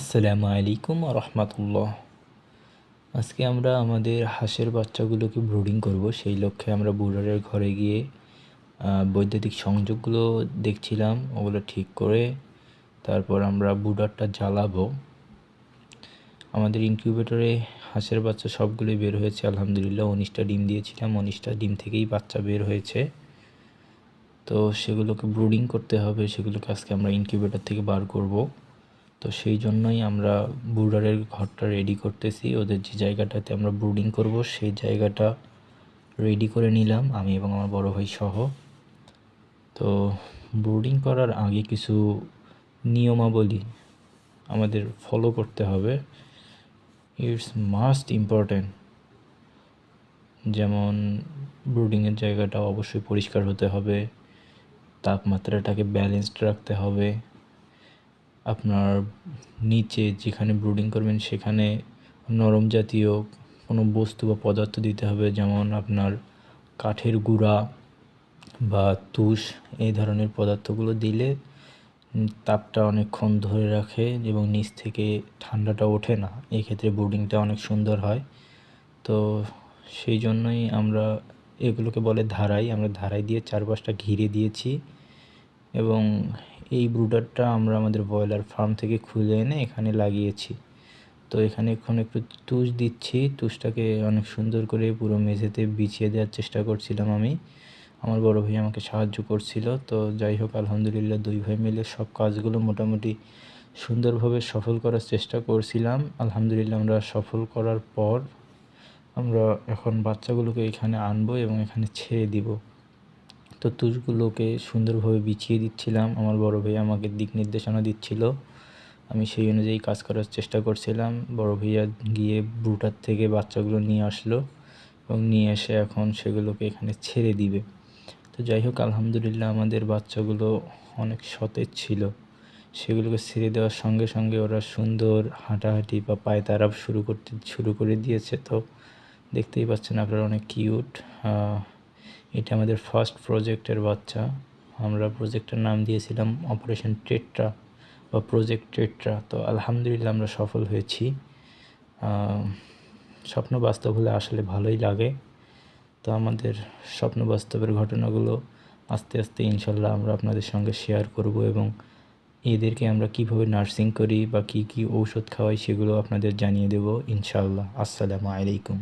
আসসালামু আলাইকুম রহমতুল্লাহ আজকে আমরা আমাদের হাঁসের বাচ্চাগুলোকে ব্রুডিং করব। সেই লক্ষ্যে আমরা বুড়ারের ঘরে গিয়ে বৈদ্যুতিক সংযোগগুলো দেখছিলাম, ওগুলো ঠিক করে তারপর আমরা বুডারটা জ্বালাবো। আমাদের ইনকিউবেটরে হাঁসের বাচ্চা সবগুলোই বের হয়েছে, আলহামদুলিল্লাহ। উনিশটা ডিম দিয়েছিলাম, উনিশটা ডিম থেকেই বাচ্চা বের হয়েছে। তো সেগুলোকে ব্রুডিং করতে হবে, সেগুলোকে আজকে আমরা ইনকিউবেটর থেকে বার করব। তো সেই জন্যই আমরা ব্রুডারের ঘরটা রেডি করতেছি। ওদের যে জায়গাটাতে আমরা ব্রুডিং করব, সেই জায়গাটা রেডি করে নিলাম, আমি এবং আমার বড় ভাই সহ। তো ব্রুডিং করার আগে কিছু নিয়মাবলী আমাদের ফলো করতে হবে। ইটস মাস্ট ইম্পর্ট্যান্ট যেমন ব্রুডিংয়ের জায়গাটা অবশ্যই পরিষ্কার হতে হবে, তাপমাত্রাটাকে ব্যালেন্সড রাখতে হবে। আপনার নিচে যেখানে ব্রুডিং করবেন, সেখানে নরম জাতীয় কোনো বস্তু বা পদার্থ দিতে হবে, যেমন আপনার কাঠের গুঁড়া বা তুষ, এই ধরনের পদার্থগুলো দিলে তাপটা অনেকক্ষণ ধরে রাখে এবং নিচ থেকে ঠান্ডাটা ওঠে না। এই ক্ষেত্রে ব্রুডিংটা অনেক সুন্দর হয়। তো সেই জন্যই আমরা এগুলোকে বলে ধারাই। আমরা ধারাই দিয়ে চারপাশটা ঘিরে দিয়েছি। এবং এই ব্রুডারটা আমরা আমাদের ব্রয়লার ফার্ম থেকে খুলে এনে এখানে লাগিয়েছি। তো এখানে এখন একটু তুষ দিচ্ছি। তুষটাকে অনেক সুন্দর করে পুরো মেঝেতে বিছিয়ে দেওয়ার চেষ্টা করছিলাম আমি। আমার বড় ভাই আমাকে সাহায্য করছিল। তো যাই হোক, আলহামদুলিল্লাহ দুই ভাই মিলে সব কাজগুলো মোটামুটি সুন্দরভাবে সফল করার চেষ্টা করছিলাম। আলহামদুলিল্লাহ আমরা সফল করার পর আমরা এখন বাচ্চাগুলোকে এখানে আনব এবং এখানে ছেড়ে দিব। তুষগুলোকে সুন্দরভাবে বিছিয়ে দিচ্ছিলাম। আমার বড় ভাইয়া আমাকে দিক নির্দেশনা দিচ্ছিল। আমি সেই অনুযায়ী কাজ করার চেষ্টা করছিলাম। বড় ভাইয়া গিয়ে ব্রুটার থেকে বাচ্চাগুলো নিয়ে আসলো এবং নিয়ে এসে এখন সেগুলোকে এখানে ছেড়ে দিবে। তো যাই হোক, আলহামদুলিল্লাহ আমাদের বাচ্চাগুলো অনেক সতেজ ছিল। সেগুলোকে ছেড়ে দেওয়ার সঙ্গে সঙ্গে ওরা সুন্দর হাঁটাহাঁটি বা পায়তারা শুরু করতে, শুরু করে দিয়েছে। তো দেখতেই পাচ্ছেন আপনারা অনেক কিউট। এটা আমাদের ফার্স্ট প্রজেক্টের বাচ্চা। আমরা প্রজেক্টের নাম দিয়েছিলাম অপারেশন টেট্রা বা প্রজেক্ট টেট্রা তো আলহামদুলিল্লাহ আমরা সফল হয়েছি। স্বপ্ন বাস্তব হলে আসলে ভালোই লাগে। তো আমাদের স্বপ্ন বাস্তবের ঘটনাগুলো আস্তে আস্তে ইনশাল্লাহ আমরা আপনাদের সঙ্গে শেয়ার করব এবং এদেরকে আমরা কীভাবে নার্সিং করি বা কি কি ঔষধ খাওয়াই সেগুলো আপনাদের জানিয়ে দেব ইনশাল্লাহ। আসসালামু আলাইকুম।